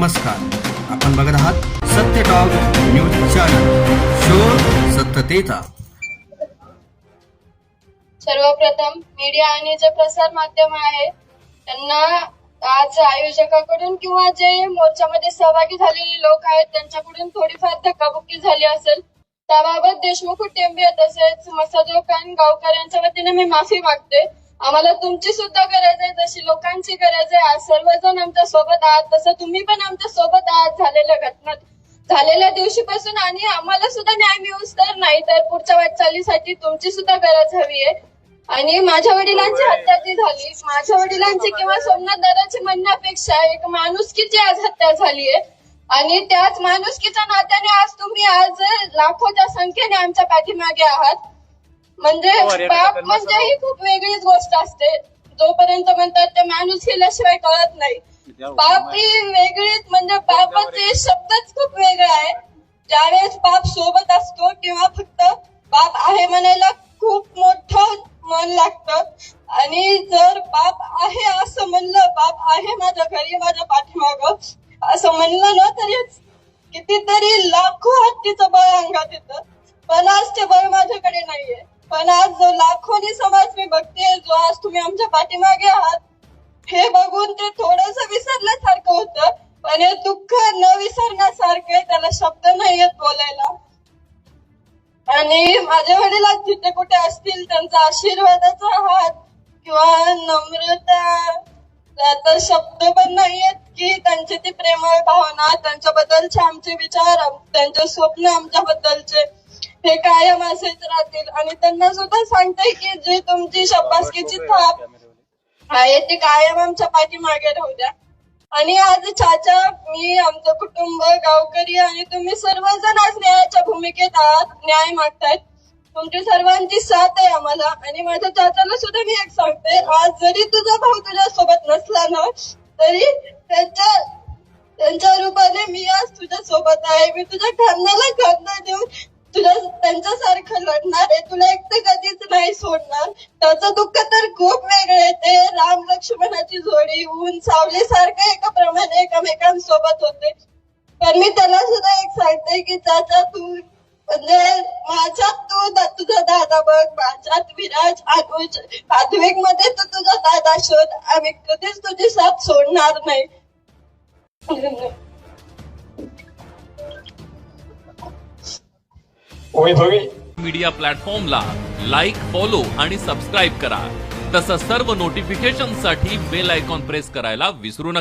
नमस्कार. आपण बघत आहात सत्य टॉक न्यूज चॅनल शोध सत्यतेचा. सर्वप्रथम मीडिया आणि जे प्रसार माध्यम आहे त्यांना आज आयोजकाकडून किंवा जे मोर्चामध्ये सहभागी झालेले लोक आहेत त्यांच्याकडून थोडीफार धक्काबुक्की झाली असेल. त्याबाबत देशमुख टेंबे तसेच मसाजो खान गावकर गावकऱ्यांच्या वतीने मी माफी मागते. आम्हाला तुमची सुद्धा गरज आहे जशी लोकांची गरज आहे आज सर्वजण आमच्यासोबत आहात तसं तुम्ही पण आमच्यासोबत आहात झालेल्या घटना झालेल्या दिवशीपासून आणि आम्हाला सुद्धा न्याय मिळूच तर नाही तर पुढच्या वाटचालीसाठी तुमची सुद्धा गरज हवी आहे. आणि माझ्या वडिलांची हत्या जी झाली माझ्या वडिलांची किंवा सोमनाथ दादाची म्हणण्यापेक्षा एक माणुसकीची आज हत्या झाली आहे. आणि त्याच माणुसकीच्या नात्याने आज तुम्ही आज लाखोच्या संख्येने आमच्या पाठीमागे आहात. म्हणजे बाप म्हणजे ही खूप वेगळीच गोष्ट असते. जोपर्यंत म्हणतात ते माणूस केल्याशिवाय कळत नाही. बाप ही वेगळीच म्हणजे बापाचे शब्दच खूप वेगळा आहे. ज्यावेळेस बाप सोबत असतो किंवा फक्त बाप आहे म्हणायला खूप मोठं मन लागतं. आणि जर बाप आहे असं म्हणलं बाप आहे माझ्या घरी माझ्या पाठीमाग असं म्हणलं ना तरी कितीतरी लाखो हत्तीचं बळ अंगात येतं. पण आज ते बळ माझ्याकडे नाहीये. पण आज जो लाखोनी समाज मी बघते जो आज तुम्ही आमच्या पाठीमागे आहात हे बघून ते थोडस विसरल्यासारखं होतं पण हे दुःख न विसरण्यासारखं त्याला शब्द नाही येत बोलायला. आणि माझे वडील आज जिथे कुठे असतील त्यांचा आशीर्वादाचा हात किंवा नम्रता तर शब्द पण नाहीयेत की त्यांची ती प्रेमळ भावना त्यांच्याबद्दलचे आमचे विचार त्यांचे स्वप्न आमच्याबद्दलचे. हे कायम असेच राहतील. आणि त्यांना सुद्धा सांगते की जी तुमची शब्बासकीची थाप आहे ते कायम आमच्या पाठीमागे राहू द्या. आणि आज चाचा मी आमचं कुटुंब गावकरी आणि तुम्ही सर्वजण आज न्यायाच्या भूमिकेत आहात न्याय मागतायत. तुमची सर्वांची साथ आहे आम्हाला. आणि माझ्या चाचाला सुद्धा मी एक सांगते आज जरी तुझा भाऊ तुझ्या सोबत नसला ना तरी त्यांच्या त्यांच्या रूपाने मी आज तुझ्या सोबत आहे. मी तुझ्या खांद्याला खांदा देऊन तुला त्यांच्यासारखं लढणार आहे तुला एकटं कधीच नाही सोडणार. त्याचं दुःख तर खूप वेगळं आहे. ते राम लक्ष्मणाची जोडी ऊन सावली सारखं एका प्रमाणे एकमेकांसोबत होते. पण मी त्याला सुद्धा एक सांगते की चाचा तू म्हणजे माझ्यात तू तुझा दादा बघ माझ्यात विराज अनुज आधुनिकमध्ये तू तुझा दादा शोध. आम्ही कधीच तुझी साथ सोडणार नाही. मीडिया प्लॅटफॉर्मला लाईक फॉलो आणि सबस्क्राईब करा. तसंच सर्व नोटिफिकेशनसाठी बेल आयकॉन प्रेस करायला विसरू नका.